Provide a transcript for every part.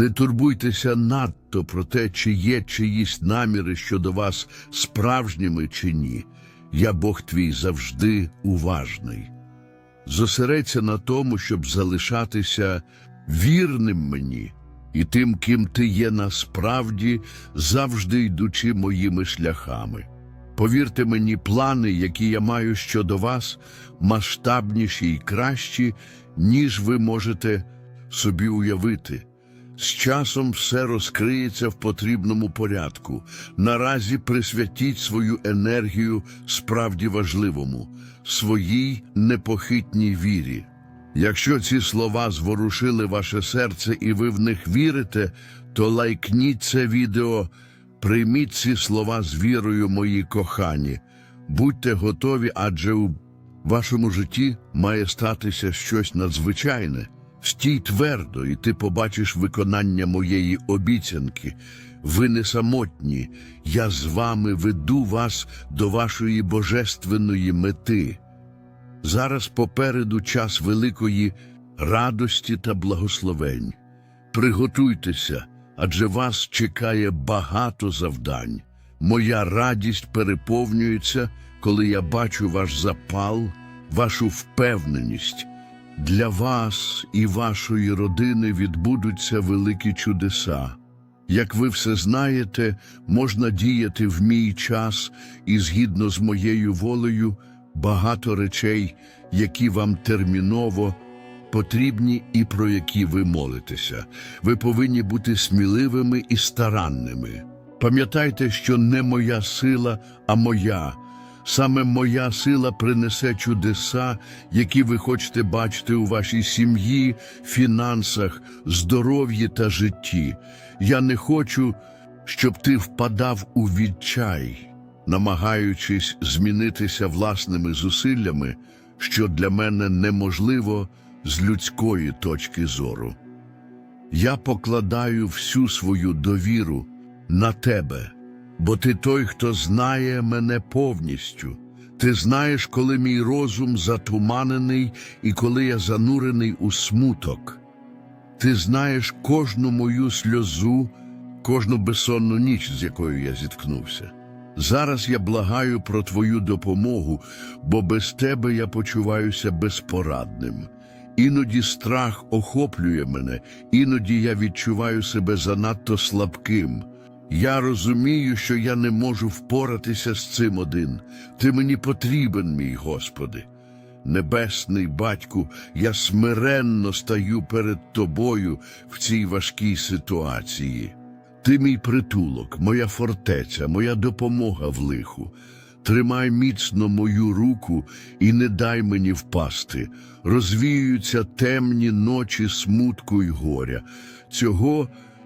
Не турбуйтеся надто про те, чи є чиїсь наміри щодо вас справжніми чи ні. Я Бог твій завжди уважний. Зосередься на тому, щоб залишатися вірним мені і тим, ким ти є насправді, завжди йдучи моїми шляхами. Повірте мені, плани, які я маю щодо вас, масштабніші і кращі, ніж ви можете собі уявити. З часом все розкриється в потрібному порядку. Наразі присвятіть свою енергію справді важливому, своїй непохитній вірі. Якщо ці слова зворушили ваше серце і ви в них вірите, то лайкніть це відео, прийміть ці слова з вірою, мої кохані. Будьте готові, адже у вашому житті має статися щось надзвичайне. Стій твердо, і ти побачиш виконання моєї обіцянки. Ви не самотні, я з вами веду вас до вашої божественної мети. Зараз попереду час великої радості та благословень. Приготуйтеся, адже вас чекає багато завдань. Моя радість переповнюється, коли я бачу ваш запал, вашу впевненість. Для вас і вашої родини відбудуться великі чудеса. Як ви все знаєте, можна діяти в мій час і згідно з моєю волею багато речей, які вам терміново потрібні і про які ви молитеся. Ви повинні бути сміливими і старанними. Пам'ятайте, що не моя сила, а моя. Саме моя сила принесе чудеса, які ви хочете бачити у вашій сім'ї, фінансах, здоров'ї та житті. Я не хочу, щоб ти впадав у відчай, намагаючись змінитися власними зусиллями, що для мене неможливо з людської точки зору. Я покладаю всю свою довіру на тебе, бо ти той, хто знає мене повністю. Ти знаєш, коли мій розум затуманений і коли я занурений у смуток. Ти знаєш кожну мою сльозу, кожну безсонну ніч, з якою я зіткнувся. Зараз я благаю про твою допомогу, бо без тебе я почуваюся безпорадним. Іноді страх охоплює мене, іноді я відчуваю себе занадто слабким. Я розумію, що я не можу впоратися з цим один. Ти мені потрібен, мій Господи. Небесний батьку, я смиренно стаю перед тобою в цій важкій ситуації. Ти мій притулок, моя фортеця, моя допомога в лиху. Тримай міцно мою руку і не дай мені впасти. Розвіюються темні ночі смутку й горя. Цього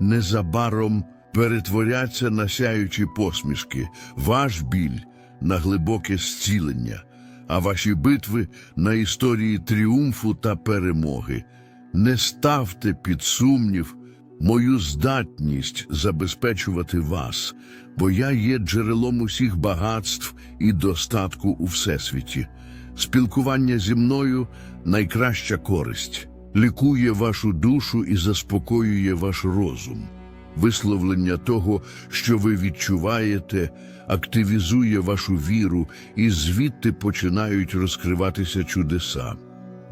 незабаром перетворяться на сяючі посмішки, ваш біль на глибоке зцілення, а ваші битви на історії тріумфу та перемоги. Не ставте під сумнів мою здатність забезпечувати вас, бо я є джерелом усіх багатств і достатку у всесвіті. Спілкування зі мною найкраща користь, лікує вашу душу і заспокоює ваш розум. Висловлення того, що ви відчуваєте, активізує вашу віру, і звідти починають розкриватися чудеса.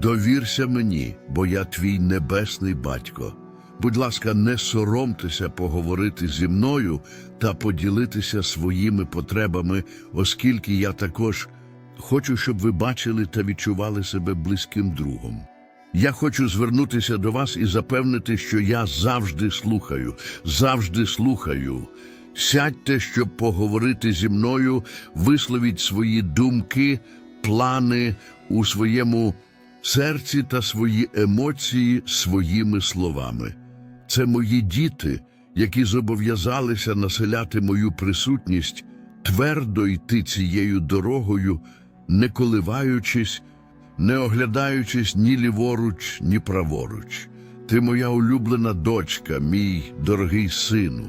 Довірся мені, бо я твій небесний батько. Будь ласка, не соромтеся поговорити зі мною та поділитися своїми потребами, оскільки я також хочу, щоб ви бачили та відчували себе близьким другом. Я хочу звернутися до вас і запевнити, що я завжди слухаю, завжди слухаю. Сядьте, щоб поговорити зі мною, висловіть свої думки, плани у своєму серці та свої емоції своїми словами. Це мої діти, які зобов'язалися населяти мою присутність, твердо йти цією дорогою, не коливаючись, не оглядаючись ні ліворуч, ні праворуч. Ти моя улюблена дочка, мій дорогий сину,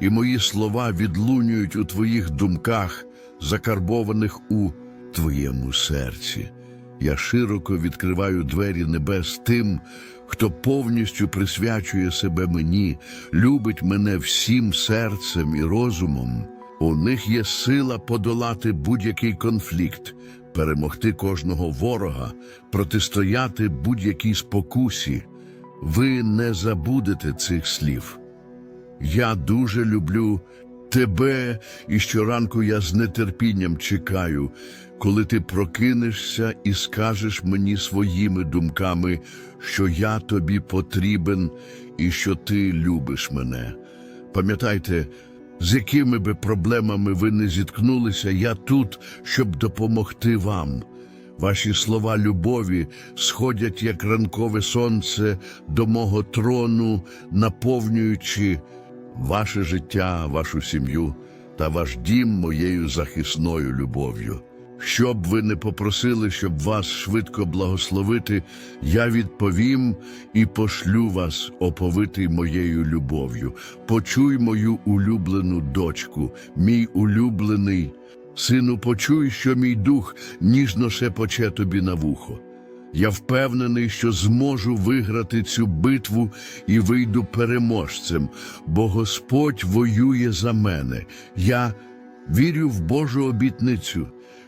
і мої слова відлунюють у твоїх думках, закарбованих у твоєму серці. Я широко відкриваю двері небес тим, хто повністю присвячує себе мені, любить мене всім серцем і розумом. У них є сила подолати будь-який конфлікт, перемогти кожного ворога, протистояти будь-якій спокусі. Ви не забудете цих слів. Я дуже люблю тебе, і щоранку я з нетерпінням чекаю, коли ти прокинешся і скажеш мені своїми думками, що я тобі потрібен і що ти любиш мене. Пам'ятайте, з якими би проблемами ви не зіткнулися, я тут, щоб допомогти вам. Ваші слова любові сходять, як ранкове сонце, до мого трону, наповнюючи ваше життя, вашу сім'ю та ваш дім моєю захисною любов'ю. Що б ви не попросили, щоб вас швидко благословити, я відповім і пошлю вас, оповитий моєю любов'ю. Почуй мою улюблену дочку, мій улюблений. Сину, почуй, що мій дух ніжно шепоче тобі на вухо. Я впевнений, що зможу виграти цю битву і вийду переможцем, бо Господь воює за мене. Я вірю в Божу обітницю,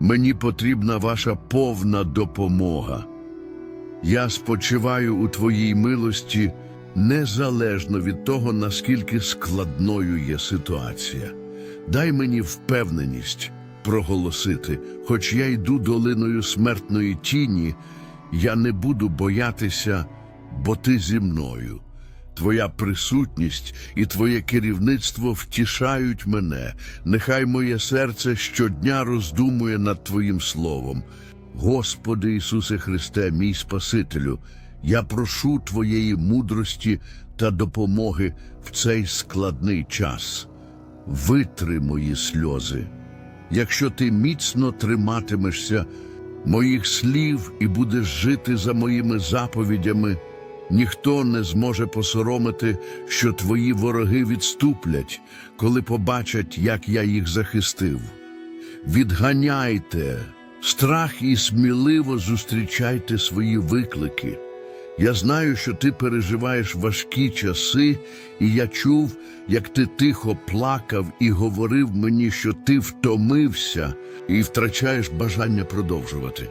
Мені потрібна ваша повна допомога. Я спочиваю у Твоїй милості незалежно від того, наскільки складною є ситуація. Дай мені впевненість проголосити, хоч я йду долиною смертної тіні, я не буду боятися, бо ти зі мною. Твоя присутність і Твоє керівництво втішають мене. Нехай моє серце щодня роздумує над Твоїм словом. Господи Ісусе Христе, мій Спасителю, я прошу Твоєї мудрості та допомоги в цей складний час. Витри мої сльози. Якщо ти міцно триматимешся моїх слів і будеш жити за моїми заповідями, ніхто не зможе посоромити, що твої вороги відступлять, коли побачать, як я їх захистив. Відганяйте страх і сміливо зустрічайте свої виклики. Я знаю, що ти переживаєш важкі часи, і я чув, як ти тихо плакав і говорив мені, що ти втомився і втрачаєш бажання продовжувати.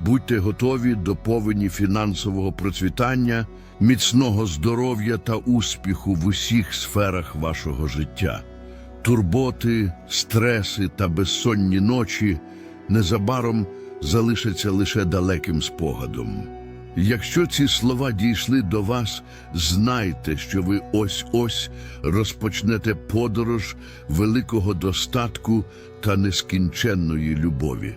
Будьте готові до повені фінансового процвітання, міцного здоров'я та успіху в усіх сферах вашого життя. Турботи, стреси та безсонні ночі незабаром залишаться лише далеким спогадом. Якщо ці слова дійшли до вас, знайте, що ви ось-ось розпочнете подорож великого достатку та нескінченної любові.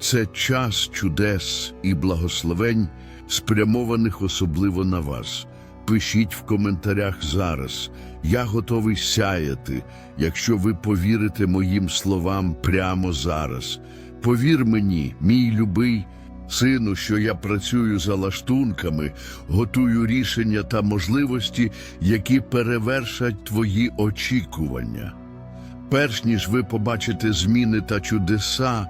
Це час чудес і благословень, спрямованих особливо на вас. Пишіть в коментарях зараз. Я готовий сяяти, якщо ви повірите моїм словам прямо зараз. Повір мені, мій любий. Сину, що я працюю за лаштунками, готую рішення та можливості, які перевершать твої очікування. перш ніж ви побачите зміни та чудеса,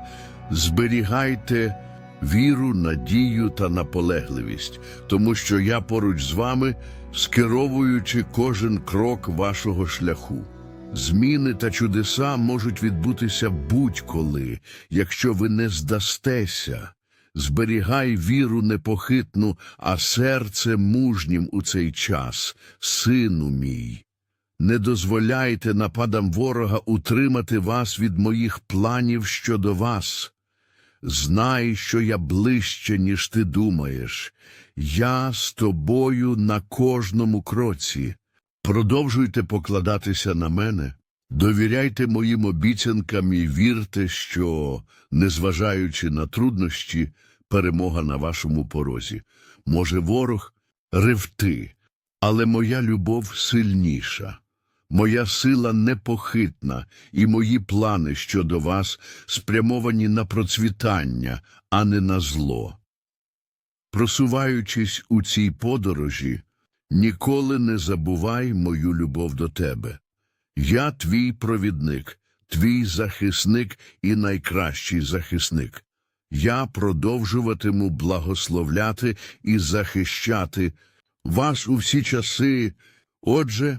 зберігайте віру, надію та наполегливість, тому що я поруч з вами, скеровуючи кожен крок вашого шляху. Зміни та чудеса можуть відбутися будь-коли, якщо ви не здастеся. Зберігай віру непохитну, а серце мужнім у цей час, сину мій. Не дозволяйте нападам ворога утримати вас від моїх планів щодо вас. Знай, що я ближче, ніж ти думаєш. Я з тобою на кожному кроці. Продовжуйте покладатися на мене, довіряйте моїм обіцянкам і вірте, що, незважаючи на труднощі, перемога на вашому порозі. Може, ворог ревти, але моя любов сильніша. Моя сила непохитна, і мої плани щодо вас спрямовані на процвітання, а не на зло. Просуваючись у цій подорожі, ніколи не забувай мою любов до тебе. Я твій провідник, твій захисник і найкращий захисник. Я продовжуватиму благословляти і захищати вас у всі часи. Отже,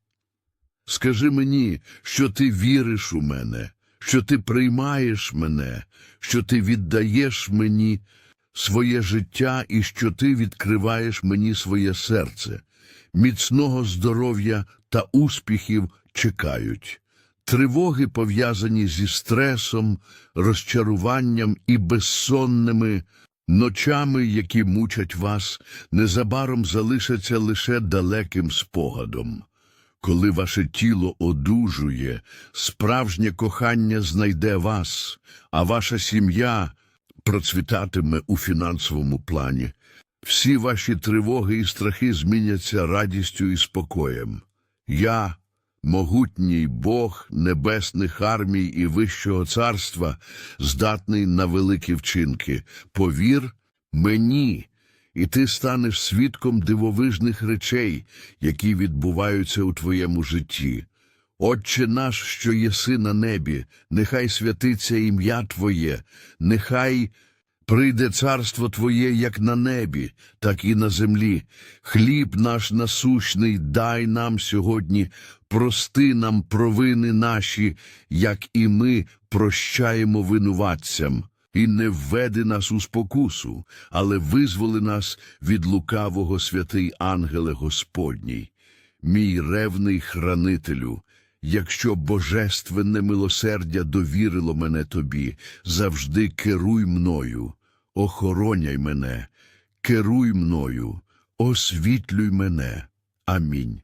Скажи мені, що ти віриш у мене, що ти приймаєш мене, що ти віддаєш мені своє життя і що ти відкриваєш мені своє серце. Міцного здоров'я та успіхів чекають. Тривоги, пов'язані зі стресом, розчаруванням і безсонними ночами, які мучать вас, незабаром залишаться лише далеким спогадом. Коли ваше тіло одужує, справжнє кохання знайде вас, а ваша сім'я процвітатиме у фінансовому плані. Всі ваші тривоги і страхи зміняться радістю і спокоєм. Я, могутній Бог небесних армій і вищого царства, здатний на великі вчинки. Повір мені, і ти станеш свідком дивовижних речей, які відбуваються у твоєму житті. Отче наш, що єси на небі, нехай святиться ім'я Твоє, нехай прийде царство Твоє як на небі, так і на землі. Хліб наш насущний дай нам сьогодні, прости нам провини наші, як і ми прощаємо винуватцям. І не введи нас у спокусу, але визволи нас від лукавого святий ангеле Господній. Мій ревний хранителю, якщо божественне милосердя довірило мене тобі, завжди керуй мною, охороняй мене, керуй мною, освітлюй мене. Амінь.